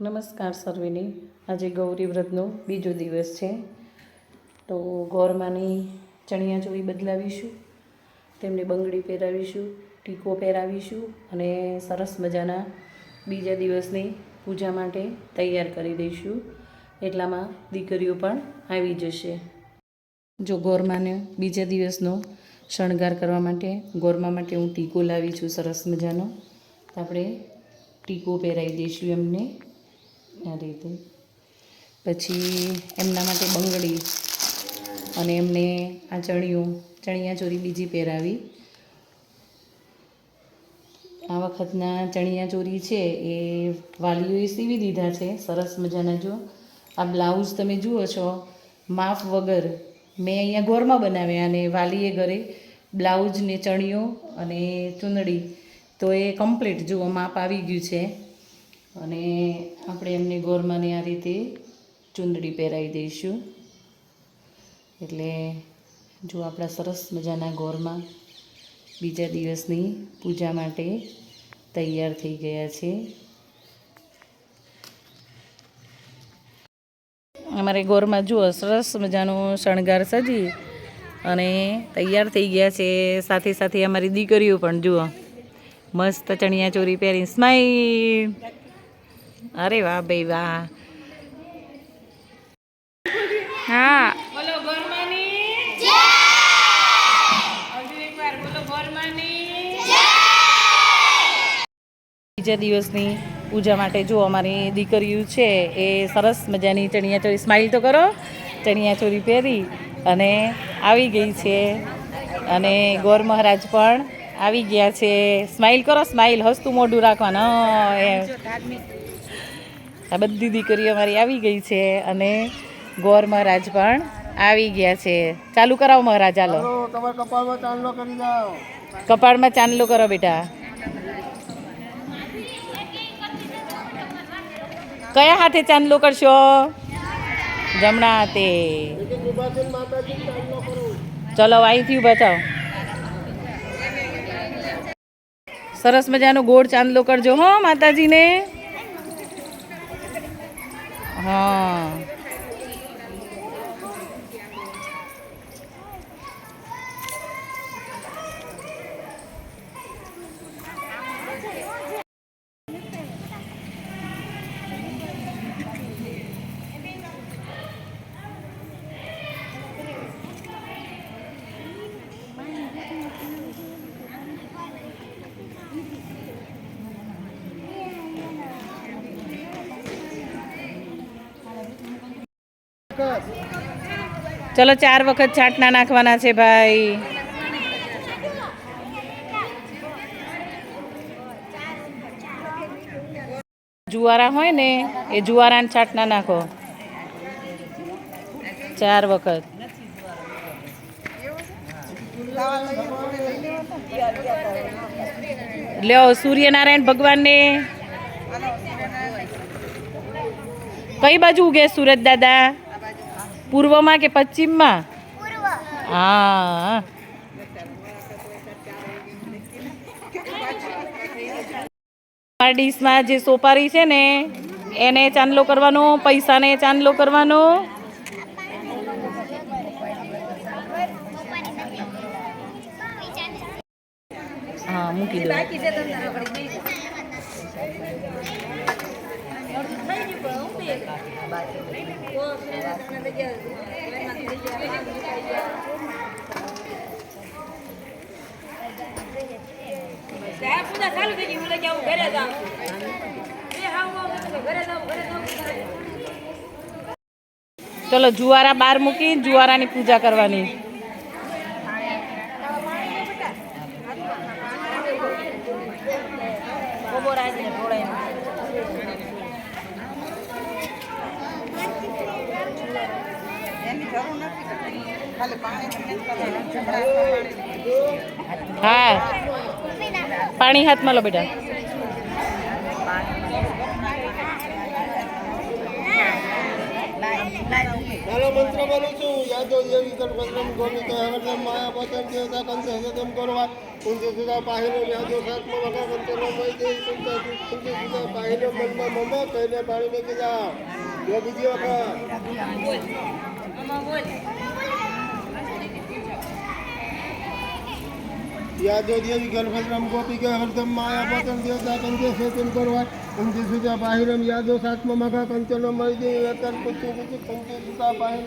નમસ્કાર સર્વેને. આજે ગૌરી વ્રતનો બીજો દિવસ છે. તો ગોરમાની ચણિયા ચોળી બદલાવીશું, તેમને બંગડી પહેરાવીશું, ટીકો પહેરાવીશું અને સરસ મજાના બીજા દિવસની પૂજા માટે તૈયાર કરી દઈશું. એટલામાં દીકરીઓ પણ આવી જશે. જો ગોરમાને બીજા દિવસનો શણગાર કરવા માટે, ગોરમા માટે હું ટીકો લાવી છું સરસ મજાનો આપણે ટીકો પહેરાવી દઈશું એમને. આ રીતે પછી એમના માટે બંગડી અને એમને આ ચણિયું ચણિયાચોળી બીજી પહેરાવી. આ વખતના ચણિયાચોળી છે એ વાલીઓએ સીવી દીધા છે, સરસ મજાના જો. આ બ્લાઉઝ તમે જુઓ છો, માફ વગર મેં અહીંયા ગોરમાં બનાવ્યા અને વાલીએ ઘરે બ્લાઉઝ ને ચણિયો અને ચૂંદડી, તો એ કમ્પ્લીટ જુઓ માપ આવી ગયું છે. અને આપણે એમને ગોરમાને આ રીતે ચૂંદડી પહેરાવી દઈશું. એટલે જો આપણા સરસ મજાના ગોરમાં બીજા દિવસની પૂજા માટે તૈયાર થઈ ગયા છે. અમારે ગોરમાં જુઓ, સરસ મજાનો શણગાર સજી અને તૈયાર થઈ ગયા છે. સાથે સાથે અમારી દીકરીઓ પણ જુઓ, મસ્ત ચણિયા ચોરી પહેરી સ્માઈલ અરે વાહ ભાઈ વાહ. હા. બોલો ગરમાની. જય! હજુ એકવાર બોલો ગોરમાની. બીજા દિવસની પૂજા માટે જો અમારી દીકરીઓ છે એ સરસ મજાની ચણિયાચોળી સ્માઈલ તો કરો ચણિયાચોળી પહેરી અને આવી ગઈ છે. અને ગોર મહારાજ પણ આવી ગયા છે. સ્માઇલ કરો સ્માઇલ હસતું મોઢું રાખવાનું. એમ. આ બધી દીકરીઓ અમારી આવી ગઈ છે અને ગોર મહારાજ પણ આવી ગયા છે. ચાલુ કરાવો મહારાજ ચાલો કપાળમાં ચાંદલો કરી જાઓ. કપાળમાં ચાંદલો કરો બેટા. કયા હાથે ચાંદલો કરશો? જમણા હાથે. ચલો અહીંથી ઊભા થાવ સરસ મજાનો ગોળ ચાંદલો કરજો હો માતાજીને. હા ચલો ચાર વખત છાંટના નાખવાના છે ભાઈ. જુવારા હોય ને, એ જુવારાને છાંટના નાખો. ચાર વખત. લ્યો, સૂર્યનારાયણ ભગવાનને. કઈ બાજુ ઉગે, સુરત દાદા? પૂર્વમાં કે પશ્ચિમમાં? હા. ડીશમાં જે સોપારી છે ને એને ચાંદલો કરવાનો પૈસાને ચાંદલો કરવાનો? હા મૂકી દો. પૂજા ચાલુ જુવારા બાર મૂકી જુવારાની પૂજા કરવાની. હા. પાણી હાથમાં લો બેટા. ચાલો મંત્ર બોલું છું. યાદો દેવી તો હવે હરદમ માયા પોતન દેવતા કંસ હૃદમ કરવા. કુંજી સુધા પાહિનો યાદો સાતમો વગા કંચનો મય દેવી કુંજા કુંજી સુધા પાહિનો મનમાં મમો કહીને પાણી મેકી જાઓ જો બીજી વખત. યાદો દેવી ગર્ભદ્રમ ગોપી કે હરદમ માયા પતન દેવતા કંજે સેતન કરવા કુંજી સુધા પાહિરમ યાદો સાતમો મગા કંચનો મય દેવી વેતન કુંજી કુંજી કુંજી પાણી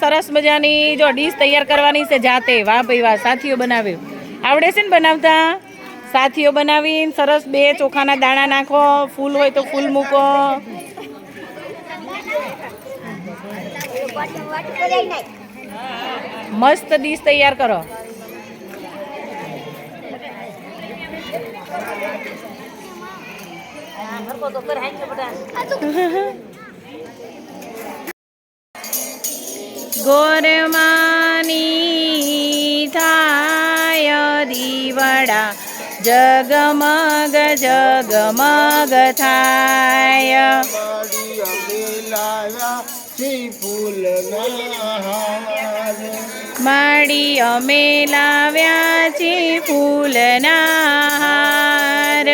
સરસ મજાની જો ડીશ તૈયાર કરવાની છે જાતે. વાહ ભાઈ વાહ સાથીઓ બનાવે. આવડે છે ને બનાવતા? સાથીઓ બનાવીને સરસ બે ચોખાના દાણા નાખો ફૂલ હોય તો ફૂલ મૂકો. મસ્ત ડીશ તૈયાર કરો. તો કર હાંચો બધા ગોરમાની થાય દીવડા જગમગ જગમગ થાય માડી અમે લાવ્યા છે ફૂલના હાર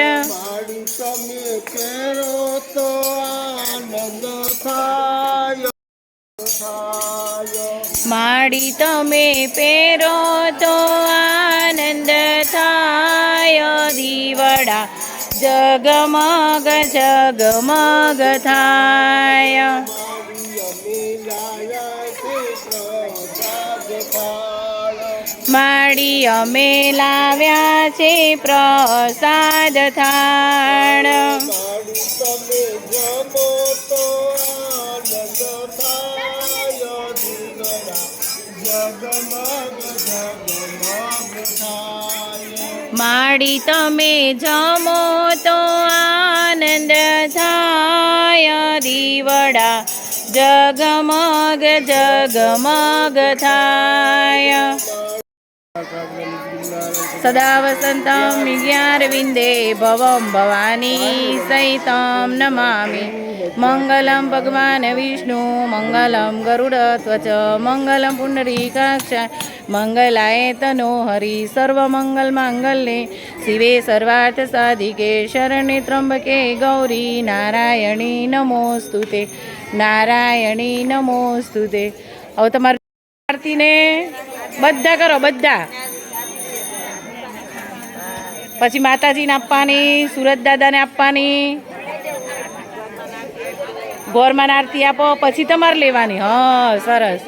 માડી તમે પેરો તો આનંદ થાય. દીવડા જગમગ જગમગ થાય. માડી અમે લાવ્યા છે પ્રસાદ થાળ. માડી તમે જમો તો આનંદ થાય દીવડા જગમગ જગમગ થાય. સદા વસંતમ વિજ્ઞારવિંદે ભવમ ભવાની સહિતમ નમામિ મંગલમ ભગવાન વિષ્ણુ મંગલમ ગરુડધ્વજ મંગલમ પુંડરીકાક્ષ મંગલાય તનો હરિ સર્વમંગલ માંગલ્ય શિવે સર્વાર્થ સાધિકે શરણે ત્રંબકે ગૌરી નારાયણી નમોસ્તુતે નારાયણી નમોસ્તુતે હવે તમારી આરતીને બધા કરો, બધા. પછી માતાજીને આપવાની, સુરત દાદાને આપવાની. ગોરમાન આરતી આપો, પછી તમારે લેવાની. હા, સરસ.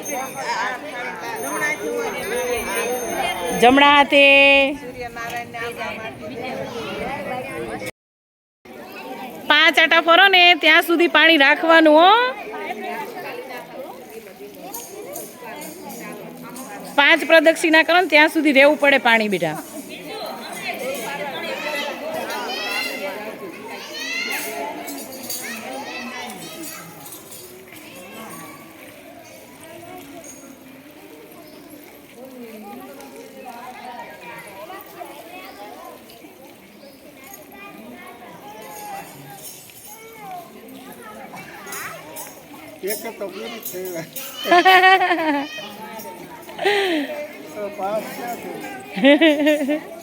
જમણા હાથે. પાંચ આટા ફરો ને, ત્યાં સુધી પાણી રાખવાનું, હો. પાંચ પ્રદક્ષિણા કરો ને ત્યાં સુધી રહેવું પડે પાણી બેટા એક તો પૂરી થઈ